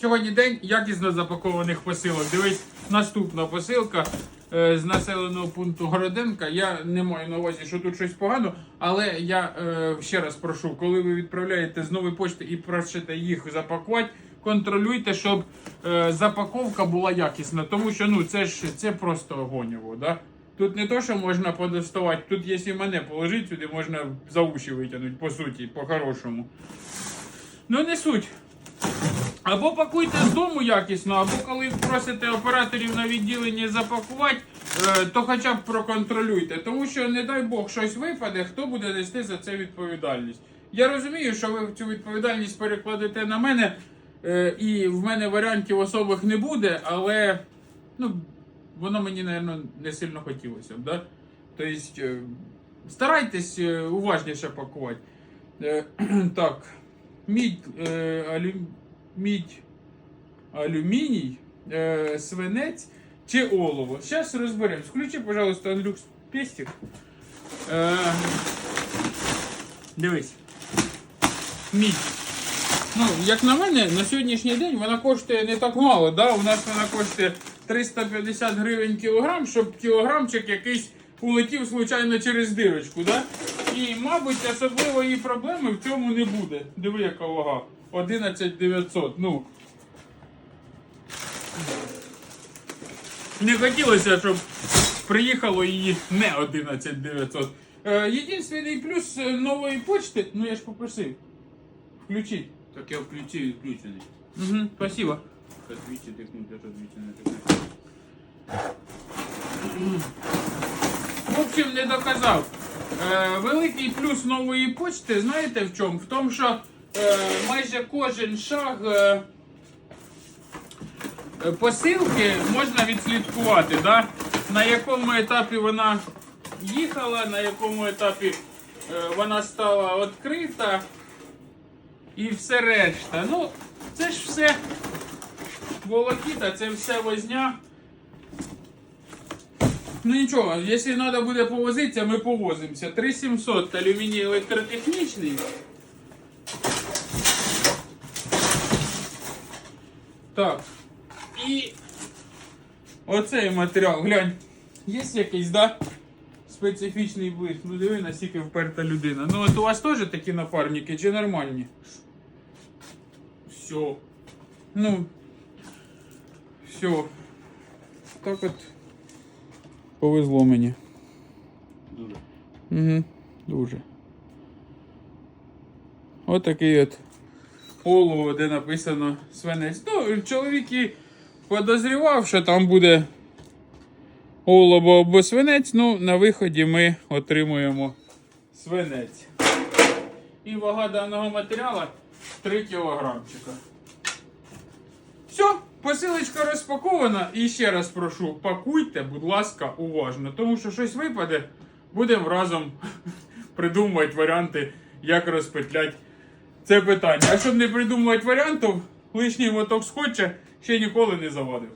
Сьогодні день якісно запакованих посилок. Дивись, наступна посилка е, з населеного пункту Городенка. Я не маю на увазі, що тут щось погано, але я е, ще раз прошу, коли ви відправляєте з нової почти і просите їх запакувати, контролюйте, щоб е, запаковка була якісна. Тому що ну це ж це просто гонєво, да? Тут не то, що можна подоставати, тут якщо мене положити сюди, можна за уші витягнути, по суті, по-хорошому. Ну не суть. Або пакуйте з дому якісно, або коли просите операторів на відділенні запакувати, е, то хоча б проконтролюйте. Тому що, не дай Бог, щось випаде, хто буде нести за це відповідальність. Я розумію, що ви цю відповідальність перекладете на мене, е, і в мене варіантів особих не буде, але ну, воно мені, мабуть, не сильно хотілося б. Да? Тобто, е, старайтесь уважніше пакувати. Так, мідь, е, алю... мідь, алюміній, е, свинець чи олово. Зараз розберемо. Включи, пожалуйста, Андрюх, пестик. Е, дивись. Мідь. Ну, як на мене, на сьогоднішній день вона коштує не так мало. Да? У нас вона коштує 350 гривень кілограм, щоб кілограмчик якийсь улетів случайно через дирочку. Да? І, мабуть, особливої проблеми в цьому не буде. Диви, яка вага. 11900. Ну. Не хотілося, щоб приїхало її не 11900. Е, єдиний плюс е, нової почти, ну я ж попросив. Включіть. Так я включив і включений. Угу, спасибо. Та двічі тикнути, двічі не тикнути. В общем, не доказав. Е, великий плюс нової почти, знаєте в чому? В тому, що майже кожен шаг е, е, посилки можна відслідкувати, да? на якому етапі вона їхала, на якому етапі е, вона стала відкрита і все решта. Ну, це ж все волокіта, це все возня. Ну нічого, якщо треба буде повозитися, ми повозимося. 3700 алюміній електротехнічний. Так. І оцей матеріал, глянь, є якийсь, да? Специфічний блиск. Ну диви, наскільки вперта людина. Ну от у вас теж такі напарники чи нормальні? Все. Ну. Все. Так от. Повезло мені. Дуже. Угу, дуже. От такий от олово, де написано свинець. Ну, чоловік і подозрівав, що там буде олово або свинець. Ну, на виході ми отримуємо свинець. І вага даного матеріалу 3 кілограмчика. Все, посилочка розпакована. І ще раз прошу, пакуйте, будь ласка, уважно. Тому що щось випаде, будемо разом придумувати варіанти, як розпетлять це питання. А щоб не придумувати варіантів, лишній моток скотча ще ніколи не завадив.